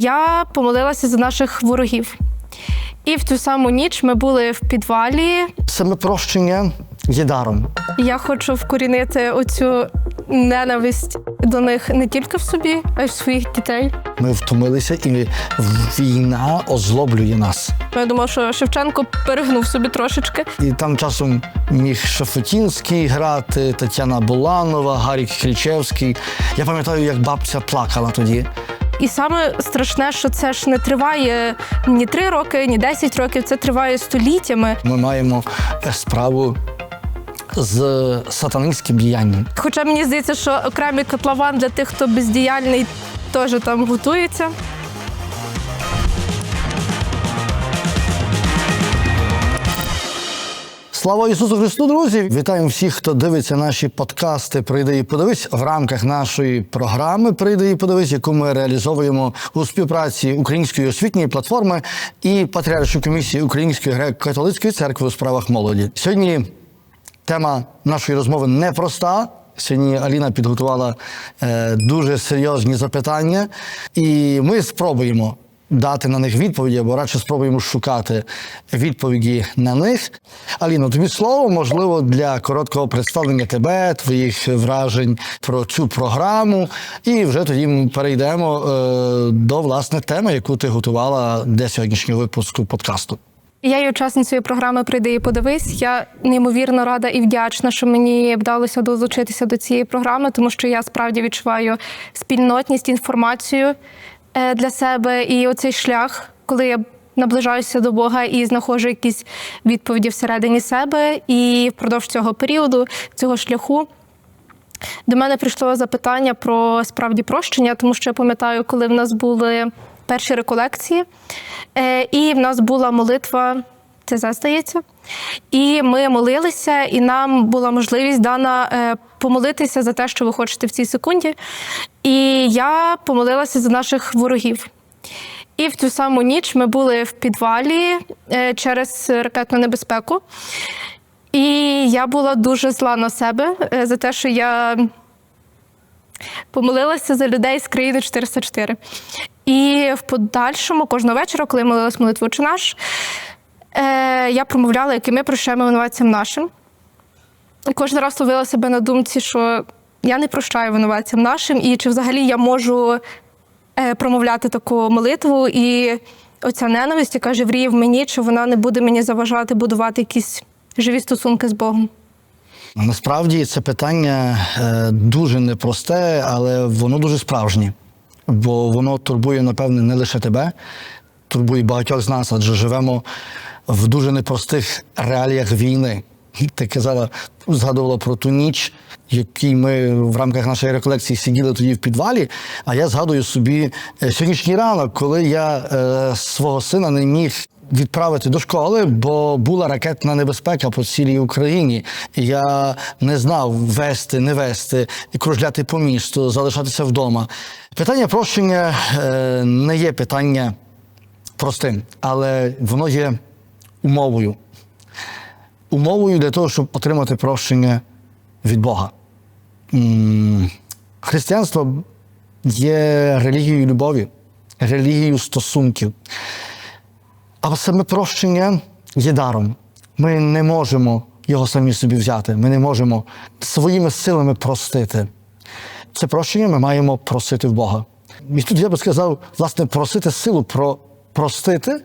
Я помолилася за наших ворогів. І в ту саму ніч ми були в підвалі. Саме прощення є даром. Я хочу вкорінити оцю ненависть до них не тільки в собі, а й в своїх дітей. Ми втомилися, і війна озлоблює нас. Я думала, що Шевченко перегнув собі трошечки. І там часом міг Шафутінський грати, Тетяна Буланова, Гарік Хрічевський. Я пам'ятаю, як бабця плакала тоді. І саме страшне, що це ж не триває ні три роки, ні 10 років, це триває століттями. Ми маємо е, справу з сатанинським діянням. Хоча мені здається, що окремий котлован для тих, хто бездіяльний, теж там готується. Слава Ісусу Христу, друзі! Вітаємо всіх, хто дивиться наші подкасти. Прийди і подивись в рамках нашої програми. Прийди і подивись, яку ми реалізовуємо у співпраці Української освітньої платформи і Патріаршої комісії Української греко-католицької церкви у справах молоді. Сьогодні тема нашої розмови непроста. Сьогодні Аліна підготувала е, дуже серйозні запитання, і ми спробуємо дати на них відповіді, або радше спробуємо шукати відповіді на них. Аліно, тобі слово, можливо, для короткого представлення тебе, твоїх вражень про цю програму. І вже тоді ми перейдемо е, до власне теми, яку ти готувала для сьогоднішнього випуску подкасту. Я є учасницею програми Прийди і подивись. Я неймовірно рада і вдячна, що мені вдалося долучитися до цієї програми, тому що я справді відчуваю спільнотність, інформацію для себе і оцей шлях, коли я наближаюся до Бога і знаходжу якісь відповіді всередині себе. І впродовж цього періоду, цього шляху. До мене прийшло запитання про справді прощення, тому що я пам'ятаю, коли в нас були перші реколекції, е, і в нас була молитва, це здається. І ми молилися, і нам була можливість дана е, помолитися за те, що ви хочете в цій секунді. І я помолилася за наших ворогів. І в цю саму ніч ми були в підвалі е, через ракетну небезпеку. І я була дуже зла на себе е, за те, що я помолилася за людей з країни 404. І в подальшому, кожного вечора, коли молилась молитву «Отче наш, е, я промовляла, яким ми прощаємо винуватцям нашим. І кожен раз ловила себе на думці, що я не прощаю винуватцям нашим, і чи взагалі я можу е, промовляти таку молитву, і оця ненависть, яка живріє в мені, чи вона не буде мені заважати будувати якісь живі стосунки з Богом. Насправді це питання е, дуже непросте, але воно дуже справжнє, бо воно турбує, напевне, не лише тебе, турбує багатьох з нас, адже живемо в дуже непростих реаліях війни. Ти казала, згадувала про ту ніч, якій ми в рамках нашої реколекції сиділи тоді в підвалі. А я згадую собі е, сьогоднішній ранок, коли я е, свого сина не міг відправити до школи, бо була ракетна небезпека по цілій Україні. Я не знав вести, не вести, кружляти по місту, залишатися вдома. Питання прощення е, не є питання простим, але воно є умовою. Умовою для того, щоб отримати прощення від Бога. Християнство є релігією любові, релігією стосунків. А саме прощення є даром. Ми не можемо його самі собі взяти. Ми не можемо своїми силами простити. Це прощення ми маємо просити в Бога. І тут я би сказав, власне, просити силу про простити,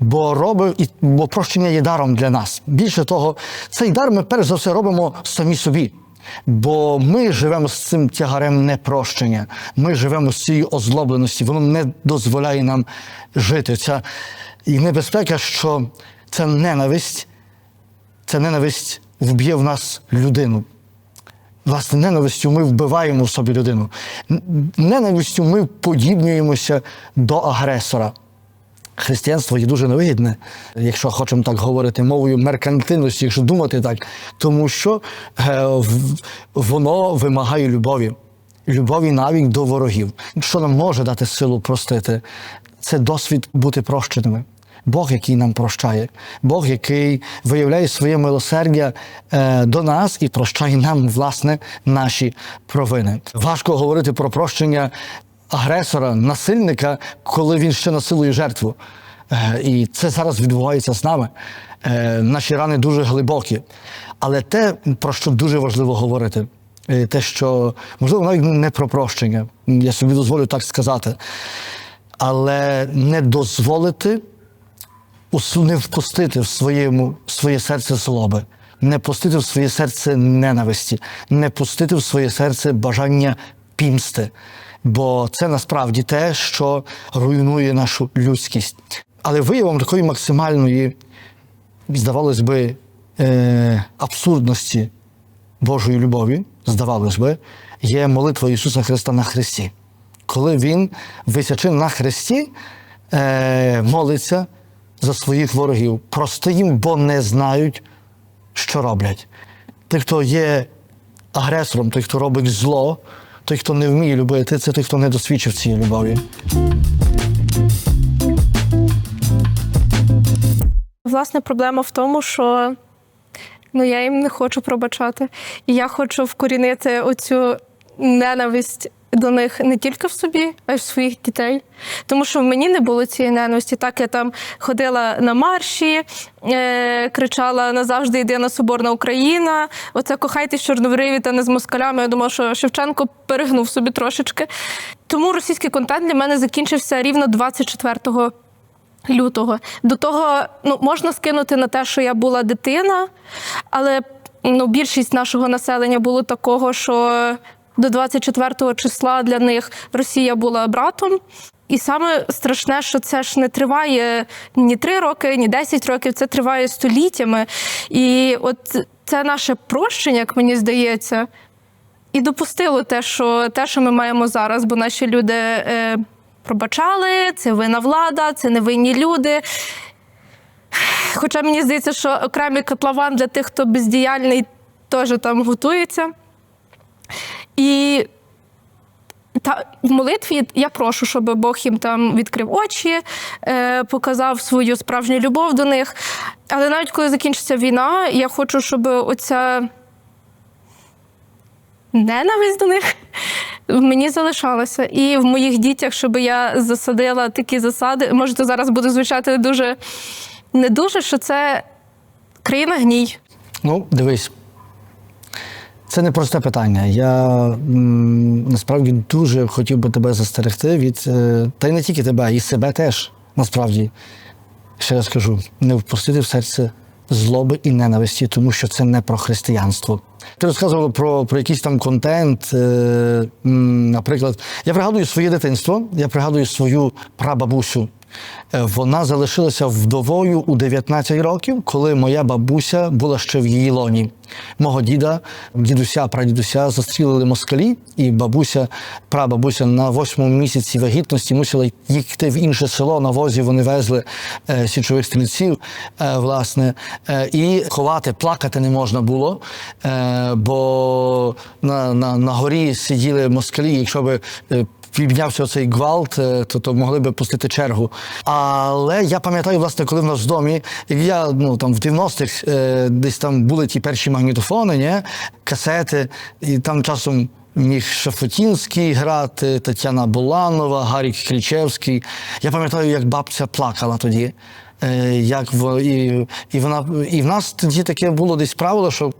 бо робив, і, бо прощення є даром для нас. Більше того, цей дар ми перш за все робимо самі собі. Бо ми живемо з цим тягарем непрощення. Ми живемо з цією озлобленості. Воно не дозволяє нам жити. Ця і небезпека, що ця ненависть, ця ненависть вб'є в нас людину. Власне, ненавистю ми вбиваємо в собі людину. Ненавистю ми подібнюємося до агресора. Християнство є дуже невигідне, якщо хочемо так говорити мовою меркантильності, якщо думати так, тому що е, воно вимагає любові, любові навіть до ворогів. Що нам може дати силу простити? Це досвід бути прощеними. Бог, який нам прощає, Бог, який виявляє своє милосердя е, до нас і прощає нам, власне, наші провини. Важко говорити про прощення агресора, насильника, коли він ще насилує жертву. Е, І це зараз відбувається з нами. Е, Наші рани дуже глибокі. Але те, про що дуже важливо говорити, е, те, що можливо навіть не про прощення, я собі дозволю так сказати, але не дозволити не впустити в своєму своє серце злоби, не пустити в своє серце ненависті, не пустити в своє серце бажання пімсти. Бо це насправді те, що руйнує нашу людськість. Але виявом такої максимальної, здавалось би, е, абсурдності Божої любові, здавалось би, є молитва Ісуса Христа на Христі. Коли Він, висячи на Христі, е, молиться за своїх ворогів. Прости їм, бо не знають, що роблять. Той, хто є агресором, той, хто робить зло, той, хто не вміє любити, це той, хто не досвідчив цієї любові. Власне, проблема в тому, що ну, я їм не хочу пробачати. І я хочу вкорінити оцю ненависть до них не тільки в собі, а й в своїх дітей. Тому що в мені не було цієї ненависті. Так я там ходила на марші, е- кричала назавжди єдина соборна Україна. Оце кохайтесь чорнобриві та не з москалями. Я думала, що Шевченко перегнув собі трошечки. Тому російський контент для мене закінчився рівно 24 лютого. До того ну, можна скинути на те, що я була дитина, але ну, більшість нашого населення було такого, що до 24 числа для них Росія була братом. І саме страшне, що це ж не триває ні 3 роки, ні 10 років, це триває століттями. І от це наше прощення, як мені здається, і допустило те, що те, що ми маємо зараз, бо наші люди е, пробачали, це винна влада, це невинні люди. Хоча мені здається, що окремий котлован для тих, хто бездіяльний, теж там готується. І та в молитві я прошу, щоб Бог їм там відкрив очі, е, показав свою справжню любов до них. Але навіть коли закінчиться війна, я хочу, щоб оця ненависть до них мені залишалася. І в моїх дітях, щоб я засадила такі засади. Може, це зараз буде звучати дуже не дуже, що це країна гній. Ну, дивись, це не просте питання. Я м, насправді дуже хотів би тебе застерегти від, е, та й не тільки тебе, і себе теж. Насправді, ще раз кажу, не впустити в серце злоби і ненависті, тому що це не про християнство. Ти розказував про, про якийсь там контент. Е, м, наприклад, я пригадую своє дитинство, я пригадую свою прабабусю. Е, Вона залишилася вдовою у 19 років, коли моя бабуся була ще в її лоні. Мого діда, дідуся, прадідуся застрілили москалі, і бабуся, прабабуся на восьмому місяці вагітності мусила їхати в інше село. На возі вони везли е, січових стрільців, е, власне, е, і ховати, плакати не можна було, е, бо на, на, на горі сиділи москалі, якщо би. Піднявся цей гвалт, е, то, то могли би пустити чергу. Але я пам'ятаю, власне, коли в нас в домі, як я ну там в 90-х е, десь там були ті перші магнітофони, ні? касети, і там часом. Міг Шафутінський грати, Тетяна Буланова, Гарік Крічевський. Я пам'ятаю, як бабця плакала тоді. Е, як в, і, і, вона, і в нас тоді таке було десь правило, що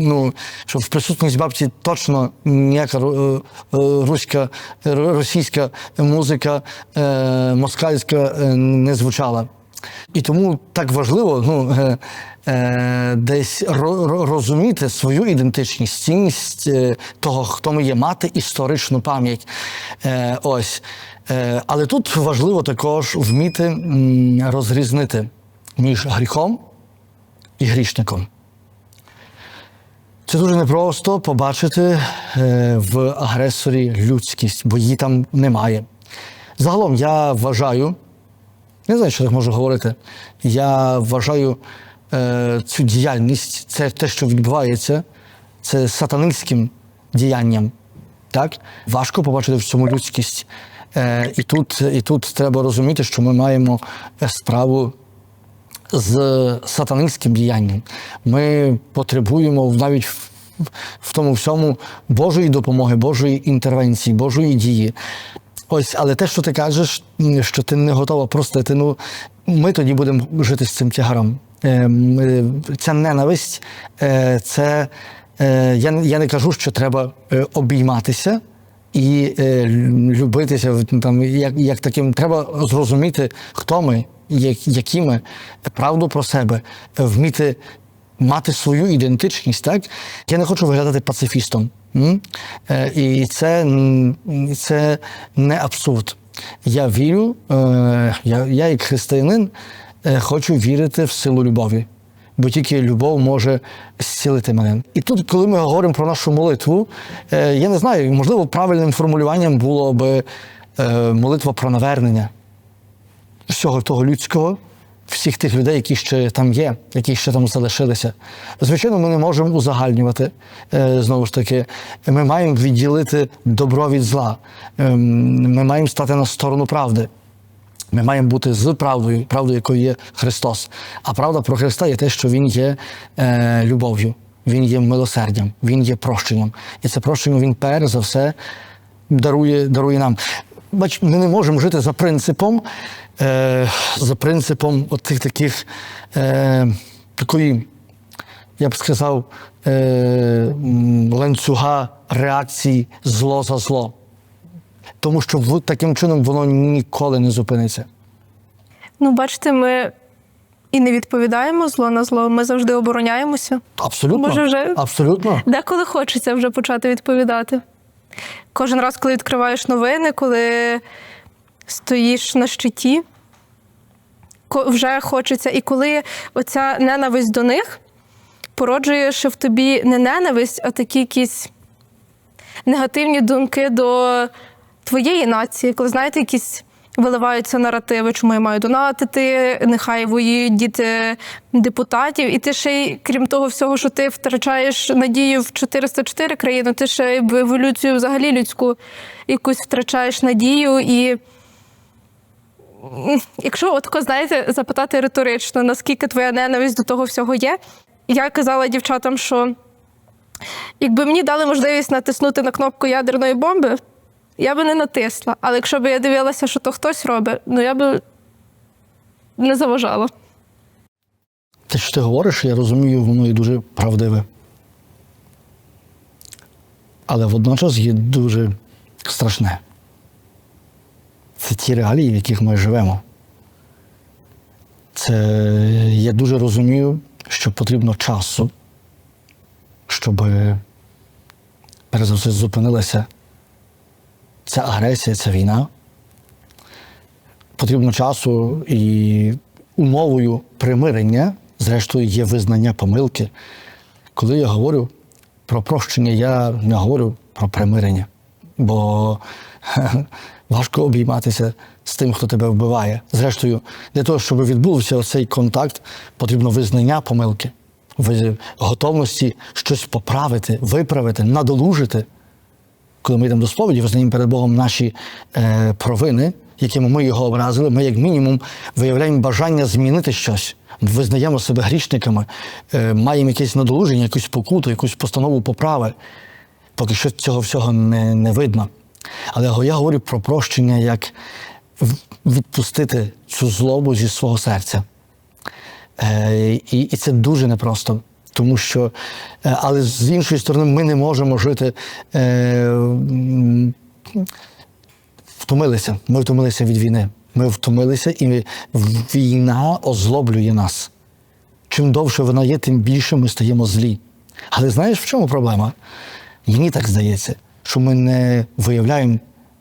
ну, в присутність бабці точно ніяка е, е, руська, російська музика, е, москальська е, не звучала. І тому так важливо ну, е, е, десь ро- ро- розуміти свою ідентичність, цінність е, того, хто ми є, мати історичну пам'ять. Е, ось. Е, але тут важливо також вміти розрізнити між гріхом і грішником. Це дуже непросто побачити е, в агресорі людськість, бо її там немає. Загалом я вважаю, не знаю, що так можу говорити. Я вважаю е, цю діяльність, це те, що відбувається, це сатанинським діянням. Так? Важко побачити в цьому людськість. Е, і, тут, і тут треба розуміти, що ми маємо справу з сатанинським діянням. Ми потребуємо навіть в, тому всьому Божої допомоги, Божої інтервенції, Божої дії. Ось, але те, що ти кажеш, що ти не готова простити, ну ми тоді будемо жити з цим тягаром. Е, Ця ненависть, е, це е, я, я не кажу, що треба обійматися і любитися там, як, як таким. Треба зрозуміти, хто ми, як, які ми, правду про себе, вміти мати свою ідентичність, так? Я не хочу виглядати пацифістом. Е, І це, це не абсурд. Я вірю, е, я, я як християнин е, хочу вірити в силу любові. Бо тільки любов може зцілити мене. І тут, коли ми говоримо про нашу молитву, я не знаю, можливо, правильним формулюванням було би молитва про навернення всього того людського, всіх тих людей, які ще там є, які ще там залишилися. Звичайно, ми не можемо узагальнювати. Е, Знову ж таки, ми маємо відділити добро від зла. Ем, Ми маємо стати на сторону правди. Ми маємо бути з правдою, правдою, якою є Христос. А правда про Христа є те, що Він є е, любов'ю, Він є милосердям, Він є прощенням. І це прощення Він перш за все дарує, дарує нам. Бач, ми не можемо жити за принципом, е, за принципом от тих таких е, такої, я б сказав, е, ланцюга реакцій зло за зло. Тому що в- таким чином воно ніколи не зупиниться. Ну, бачите, ми і не відповідаємо зло на зло, ми завжди обороняємося. Абсолютно. Може, вже- Абсолютно. Деколи хочеться вже почати відповідати. Кожен раз, коли відкриваєш новини, коли стоїш на щиті, вже хочеться. І коли оця ненависть до них породжує, що в тобі не ненависть, а такі якісь негативні думки до твоєї нації, коли знаєте, якісь. Виливаються наративи, чому я маю донатити, нехай воюють діти депутатів. І ти ще й, крім того всього, що ти втрачаєш надію в 404 країну, ти ще й в еволюцію взагалі людську якусь втрачаєш надію. І якщо отко, знаєте, запитати риторично, наскільки твоя ненависть до того всього є, я казала дівчатам, що якби мені дали можливість натиснути на кнопку ядерної бомби, я би не натисла. Але якщо б я дивилася, що то хтось робить, ну я би не заважала. Те, що ти говориш, я розумію, воно і дуже правдиве. Але водночас є дуже страшне. Це ті реалії, в яких ми живемо. Це я дуже розумію, що потрібно часу, щоб перш за все зупинилася ця агресія, ця війна. Потрібно часу і умовою примирення, зрештою, є визнання помилки. Коли я говорю про прощення, я не говорю про примирення, бо важко обійматися з тим, хто тебе вбиває. Зрештою, для того, щоб відбувся цей контакт, потрібно визнання помилки, готовності щось поправити, виправити, надолужити коли ми йдемо до сповіді, визнаємо перед Богом наші е, провини, якими ми його образили, ми, як мінімум, виявляємо бажання змінити щось, визнаємо себе грішниками, е, маємо якесь надолуження, якусь покуту, якусь постанову поправи. Поки що цього всього не, не видно. Але я говорю про прощення, як відпустити цю злобу зі свого серця. Е, і, це дуже непросто. Тому що, е, але з іншої сторони, ми не можемо жити. Е, втомилися. Ми втомилися від війни. Ми втомилися, і війна озлоблює нас. Чим довше вона є, тим більше ми стаємо злі. Але знаєш, в чому проблема? Мені так здається, що ми не виявляємо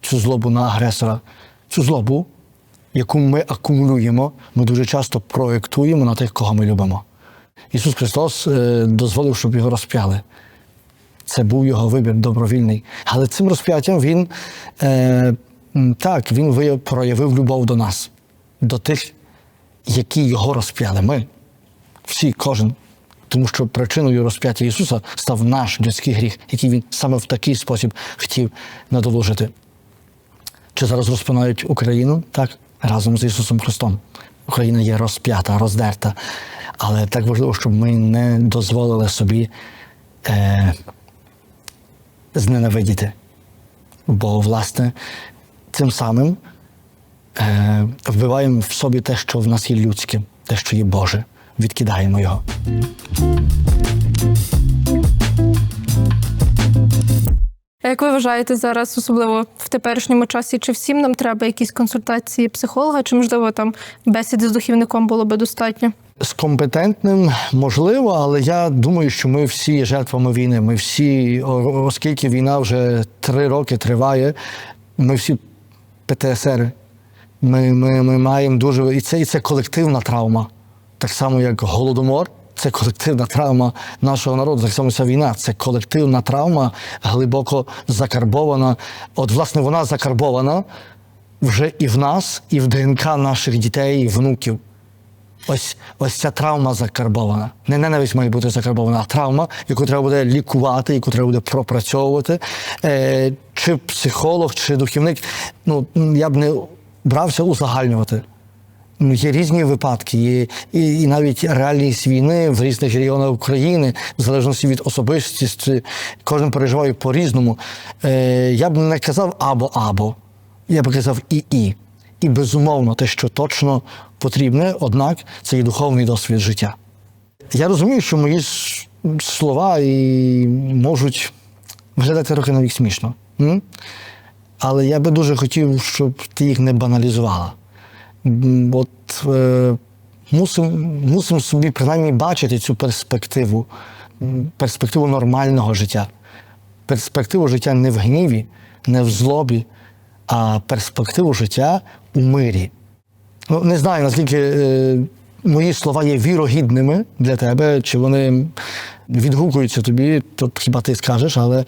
цю злобу на агресора. Цю злобу, яку ми акумулюємо, ми дуже часто проєктуємо на тих, кого ми любимо. Ісус Христос е, дозволив, щоб його розп'яли. Це був його вибір добровільний. Але цим розп'яттям він е, так, він проявив любов до нас, до тих, які його розп'яли. Ми, всі, кожен. Тому що причиною розп'яття Ісуса став наш людський гріх, який він саме в такий спосіб хотів надолужити. Чи зараз розпинають Україну? Так, разом з Ісусом Христом. Україна є розп'ята, роздерта. Але так важливо, щоб ми не дозволили собі е, зненавидіти. Бо, власне, цим самим е, вбиваємо в собі те, що в нас є людське, те, що є Боже. Відкидаємо його. А Як ви вважаєте зараз, особливо в теперішньому часі, чи всім нам треба якісь консультації психолога, чи можливо там бесіди з духівником було би достатньо? З компетентним можливо, але я думаю, що ми всі є жертвами війни. Ми всі, оскільки війна вже три роки триває, ми всі ПТСР. Ми, ми, ми маємо дуже і це, і це колективна травма. Так само, як голодомор, це колективна травма нашого народу. Так само ця війна. Це колективна травма, глибоко закарбована. От, власне, вона закарбована вже і в нас, і в ДНК наших дітей і внуків. Ось, ось ця травма закарбована. Не ненависть має бути закарбована, а травма, яку треба буде лікувати, яку треба буде пропрацьовувати. Е, чи психолог, чи духівник. Ну, я б не брався узагальнювати. Є різні випадки, є і, і навіть реальність війни в різних регіонах України, в залежності від особистості, кожен переживає по-різному. Е, я б не казав або-або, я б казав і-і. І безумовно, те, що точно потрібне, однак це і духовний досвід життя. Я розумію, що мої слова і можуть виглядати трохи навіть смішно. Але я би дуже хотів, щоб ти їх не баналізувала. От е, мусимо мусим собі принаймні бачити цю перспективу, перспективу нормального життя, перспективу життя не в гніві, не в злобі, а перспективу життя у мирі. Ну, не знаю, наскільки е, мої слова є вірогідними для тебе, чи вони відгукуються тобі, то хіба ти скажеш, але,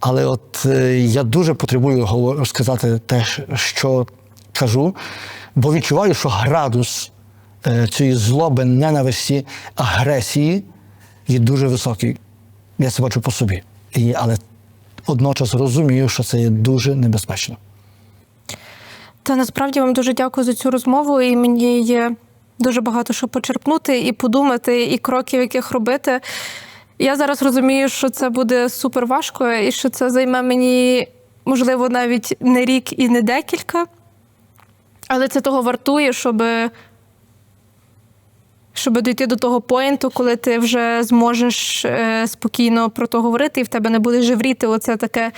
але от е, я дуже потребую сказати те, що кажу, бо відчуваю, що градус е, цієї злоби, ненависті, агресії є дуже високий. Я це бачу по собі. І, але водночас розумію, що це є дуже небезпечно. Та насправді вам дуже дякую за цю розмову, і мені є дуже багато що почерпнути і подумати, і кроків, яких робити. Я зараз розумію, що це буде супер важко, і що це займе мені, можливо, навіть не рік і не декілька. Але це того вартує, щоб, щоб дійти до того поінту, коли ти вже зможеш е, спокійно про то говорити, і в тебе не буде жевріти оце таке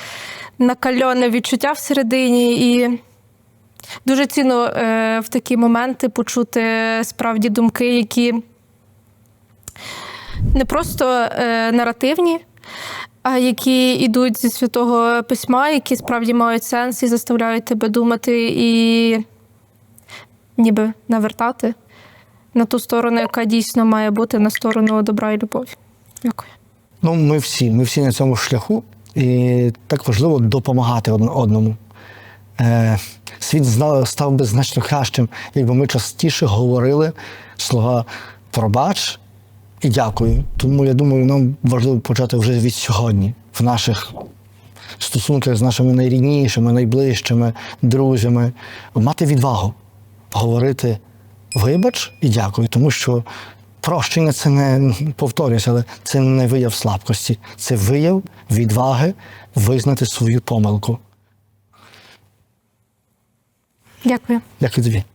накальоне відчуття всередині. І Дуже цінно е, в такі моменти почути справді думки, які не просто е, наративні, а які йдуть зі святого письма, які справді мають сенс і заставляють тебе думати і ніби навертати на ту сторону, яка дійсно має бути на сторону добра і любові. Дякую. Ну, ми всі, ми всі на цьому шляху, і так важливо допомагати одному. Е, світ став би значно кращим, якби ми частіше говорили слова пробач і дякую. Тому я думаю, нам важливо почати вже від сьогодні в наших стосунках з нашими найріднішими, найближчими друзями, мати відвагу говорити вибач і дякую, тому що прощення це не повторюсь, але це не вияв слабкості, це вияв відваги визнати свою помилку. Дякую. Дякую тобі.